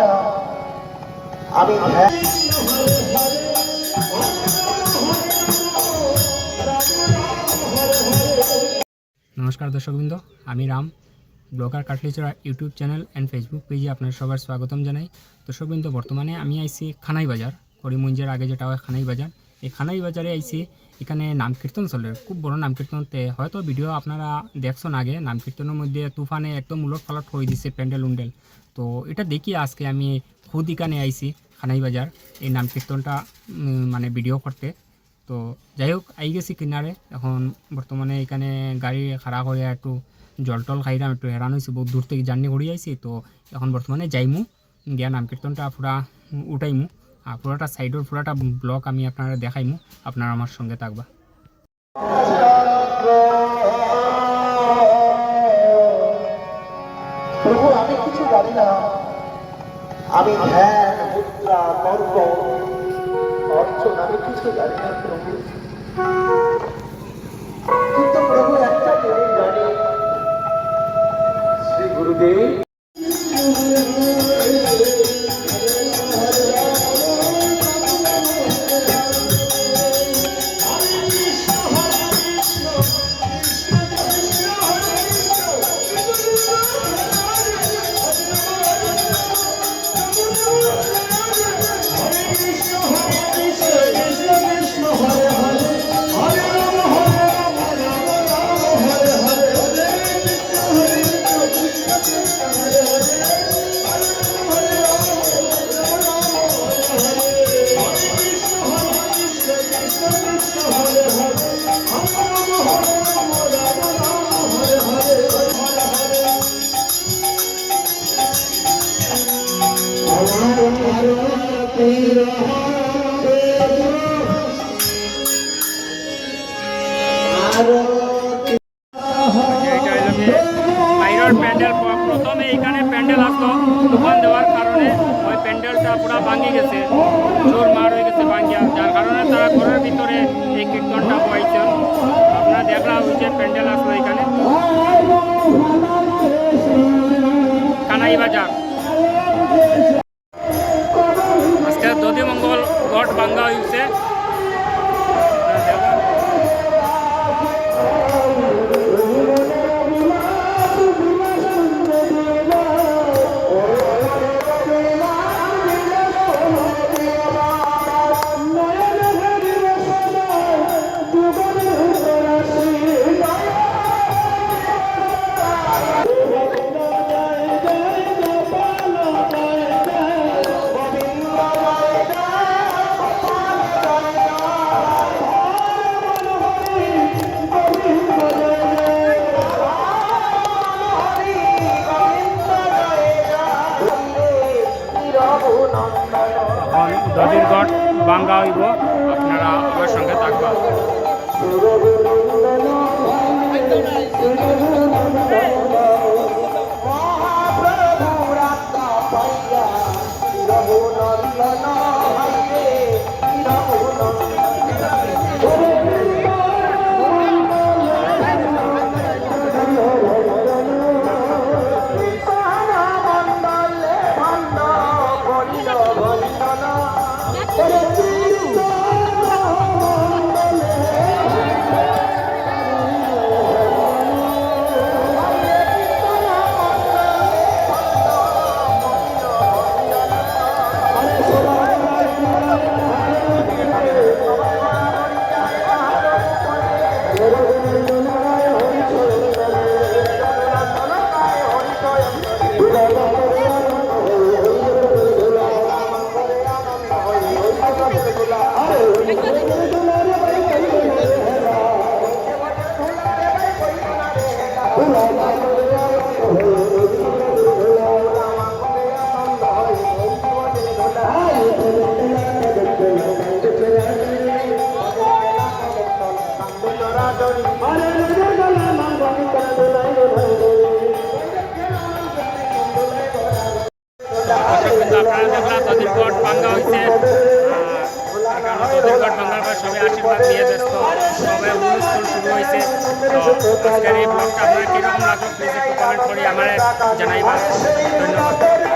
না। আমি ধ্যান নমস্কার দর্শকবৃন্দ, আমি Ram, blogger Katlichara YouTube channel and Facebook পেজে আপনার সবার স্বাগতম জানাই। দর্শকবৃন্দ, বর্তমানে আমি আইছি খানাই বাজার করিমগঞ্জের আগে যেটা হয় খানাই বাজার এই খানাই বাজারে আইছি এখানে নাম কীর্তন চলে। খুব বড় নাম কীর্তন তে হয়তো ভিডিও আপনারা দেখছেন আগে, নাম কীর্তনের মধ্যে তুফানে একদম উলট পালট হয়ে দিছে প্যান্ডেল, উন্ডেল। তো এটা দেখি আজকে আমি খুদ এখানে আইছি, খানাই বাজার, এই নাম কীর্তনটা মানে ভিডিও করতে। তো যাই হোক, আই গেছি কিনারে। এখন বর্তমানে এখানে গাড়ি খাড়া করে একটু জল টল খাইলাম, একটু হেরান হয়েছি বহুত দূর থেকে জার্নি করে আইছি। তো এখন বর্তমানে যাইমু, গিয়া নাম কীর্তনটা পুরা উঠাইমু। পুরাটা সাইডের পুরোটা ব্লক আমি আপনারা দেখাইমু, আপনারা আমার সঙ্গে থাকবা। আমি ধ্যান, মুদ্রা আমি কিছু জানি না প্রভু। কারণে ওই প্যান্ডেলটা পুরো ভাঙি গেছে। জোর মার হয়ে গেছে ভাঙিয়া যার কারণে তারা ঘরের ভিতরে এই কীর্তনটা বইছেন আপনারা ওই যে প্যান্ডেল আসলো এখানে। কানাই বাজার। আজকে দধি মঙ্গল ঘট ভাঙ্গা হয়েছে। দধির বাঙ্গা হইব আপনারা আমার সঙ্গে থাকবা সবাই আশীর্বাদ নিয়ে ব্যস্ত। সবাই অনুষ্ঠান শুরু হয়েছে। তো আজকের এই ব্লগটা আপনার কীরকম লাগল প্লিজ একটু কমেন্ট করে আমার জানাইবা। ধন্যবাদ।